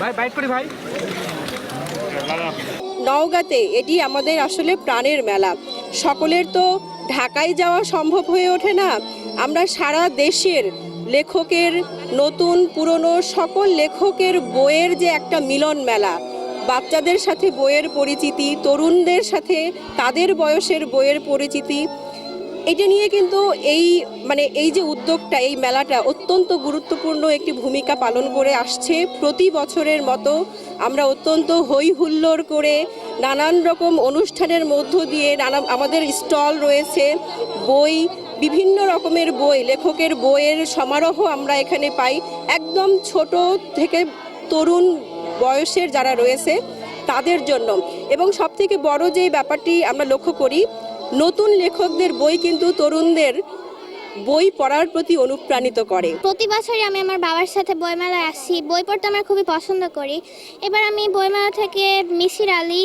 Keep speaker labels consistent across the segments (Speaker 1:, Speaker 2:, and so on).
Speaker 1: ভাই বাইট করি ভাই।
Speaker 2: নওগাঁতে এটি আমাদের আসলে প্রাণের মেলা। সকলের তো ঢাকায় যাওয়া সম্ভব হয়ে ওঠে না। আমরা সারা দেশের লেখকের নতুন, পুরনো সকল লেখকের বইয়ের যে একটা মিলন মেলা, বাচ্চাদের সাথে বইয়ের পরিচিতি, তরুণদের সাথে তাদের বয়সের বইয়ের পরিচিতি এটা নিয়ে কিন্তু এই মানে এই যে উদ্যোগটা, এই মেলাটা অত্যন্ত গুরুত্বপূর্ণ একটি ভূমিকা পালন করে আসছে। প্রতি বছরের মতো আমরা অত্যন্ত হই হুল্লোড় করে নানান রকম অনুষ্ঠানের মধ্য দিয়ে নানা, আমাদের স্টল রয়েছে, বই, বিভিন্ন রকমের বই, লেখকের বইয়ের সমারোহ আমরা এখানে পাই। একদম ছোট থেকে তরুণ বয়সের যারা রয়েছে, তাদের জন্য। এবং সবথেকে বড় যে ব্যাপারটি আমরা লক্ষ্য করি নতুন লেখকদের বই কিন্তু তরুণদের বই পড়ার প্রতি অনুপ্রাণিত করে।
Speaker 3: প্রতি বছরই আমি আমার বাবার সাথে বইমেলায় আসি। বই পড়তে আমার খুবই পছন্দ করি। এবার আমি বইমেলা থেকে মিসির আলী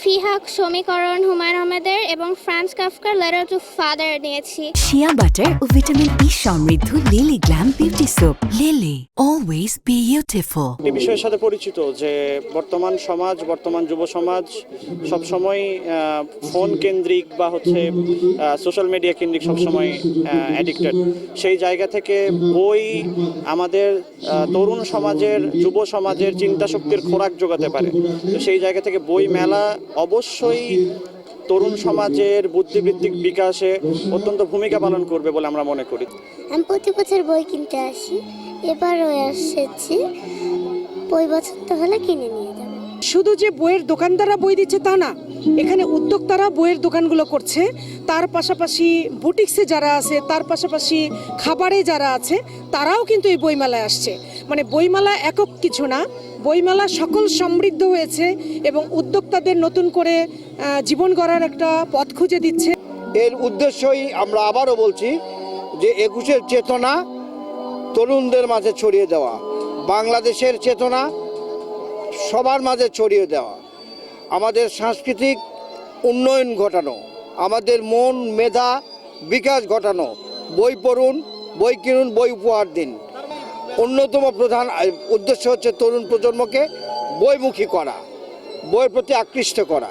Speaker 3: ফিহাক সমীকরণ হুমায়ুন আহমেদের এবং ফ্রান্স কাফকার লেটার টু ফাদার নিয়েছি।
Speaker 4: শিয়া বাটার ও ভিটামিন ই সমৃদ্ধ Lily glam beauty soap Lily always beautiful
Speaker 5: এই বিষয়ের সাথে পরিচিত যে বর্তমান সমাজ বর্তমান যুব সমাজ সব সময় ফোন কেন্দ্রিক বা হচ্ছে সোশ্যাল মিডিয়া কেন্দ্রিক সবসময় অ্যাডিক্টেড সেই জায়গা থেকে বই আমাদের তরুণ সমাজের, যুব সমাজের চিন্তা শক্তির খোরাক যোগাতে পারে। তো সেই জায়গা থেকে বই মেলা অবশ্যই তরুণ সমাজের বুদ্ধিবৃত্তিক বিকাশে অত্যন্ত ভূমিকা পালন করবে বলে আমরা মনে করি।
Speaker 3: আমি প্রতি বছর বই কিনতে আসি। এবারও এসেছি। বই পছন্দ হলে কিনে নিয়ে যাব।
Speaker 6: শুধু যে বইয়ের দোকানদাররা বই দিচ্ছে তা না, এখানে উদ্যোক্তারা বইয়ের দোকানগুলো করছে। তার পাশাপাশি বুটিক্সে যারা আছে, তার পাশাপাশি খাবারে যারা আছে, তারাও কিন্তু এই বইমেলায় আসছে। মানে বইমেলা একক কিছু না, বইমেলা সকল সমৃদ্ধ হয়েছে এবং উদ্যোক্তাদের নতুন করে জীবন গড়ার একটা পথ খুঁজে দিচ্ছে।
Speaker 7: এর উদ্দেশ্যই আমরা আবারও বলছি যে একুশের চেতনা তরুণদের মাঝে ছড়িয়ে দেওয়া। বাংলাদেশের চেতনা সবার মাঝে ছড়িয়ে দেওয়া, আমাদের সাংস্কৃতিক উন্নয়ন ঘটানো, আমাদের মন, মেধা বিকাশ ঘটানো, বই পড়ুন, বই কিনুন, বই উপহার দিন। অন্যতম প্রধান উদ্দেশ্য হচ্ছে তরুণ প্রজন্মকে বইমুখী করা, বইয়ের প্রতি আকৃষ্ট করা।